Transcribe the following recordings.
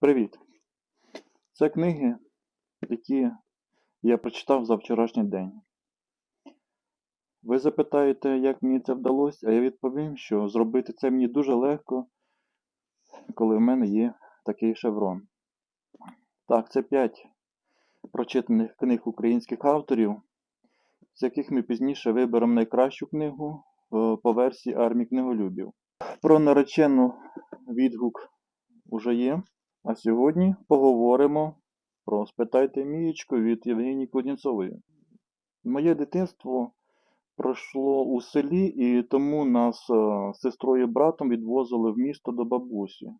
Привіт! Це книги, які я прочитав за вчорашній день. Ви запитаєте, як мені це вдалося, а я відповім, що зробити це мені дуже легко, коли в мене є такий шеврон. Так, це 5 прочитаних книг українських авторів, з яких ми пізніше виберемо найкращу книгу е, по версії армії книголюбів. Про наречену відгук уже є. А сьогодні поговоримо про Спитайте Мієчку від Євгенії Кузнєцової. Моє дитинство пройшло у селі, і тому нас е, з сестрою і братом відвозили в місто до бабусі.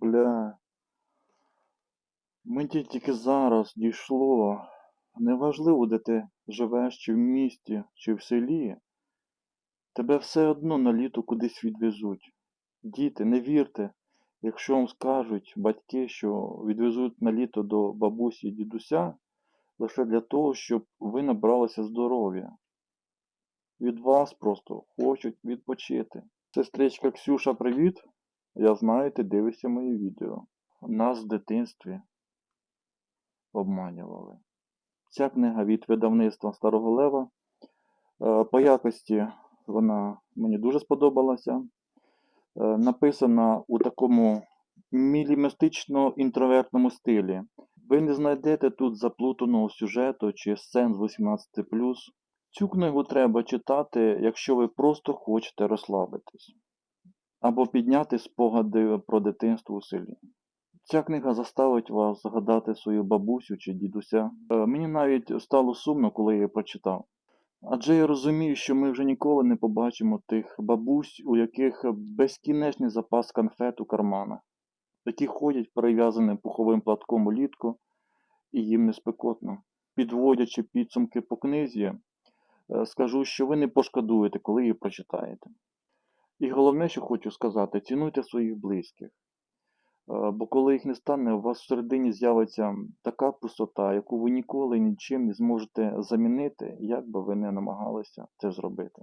Бля. Мені тільки зараз дійшло. Неважливо, де ти живеш, чи в місті, чи в селі. Тебе все одно на літо кудись відвезуть. Діти, не вірте, якщо вам скажуть батьки, що відвезуть на літо до бабусі і дідуся, лише для того, щоб ви набралися здоров'я. Від вас просто хочуть відпочити. Сестричка Ксюша, привіт! Я знаю, ти дивишся мої відео. Нас в дитинстві обманювали. Ця книга від видавництва Старого Лева. Е, По якості вона мені дуже сподобалася. Е, Написана у такому мілімістично-інтровертному стилі. Ви не знайдете тут заплутаного сюжету чи сцен з 18. Цю книгу треба читати, якщо ви просто хочете розслабитись або підняти спогади про дитинство у селі. Ця книга заставить вас згадати свою бабусю чи дідуся. Е, Мені навіть стало сумно, коли я її прочитав. Адже я розумію, що ми вже ніколи не побачимо тих бабусь, у яких безкінечний запас конфет у карманах, які ходять перев'язаним пуховим платком улітку, і їм не спекотно. Підводячи підсумки по книзі, е, скажу, що ви не пошкодуєте, коли її прочитаєте. І головне, що хочу сказати, цінуйте своїх близьких. Е, Бо коли їх не стане, у вас всередині з'явиться така пустота, яку ви ніколи нічим не зможете замінити, як би ви не намагалися це зробити.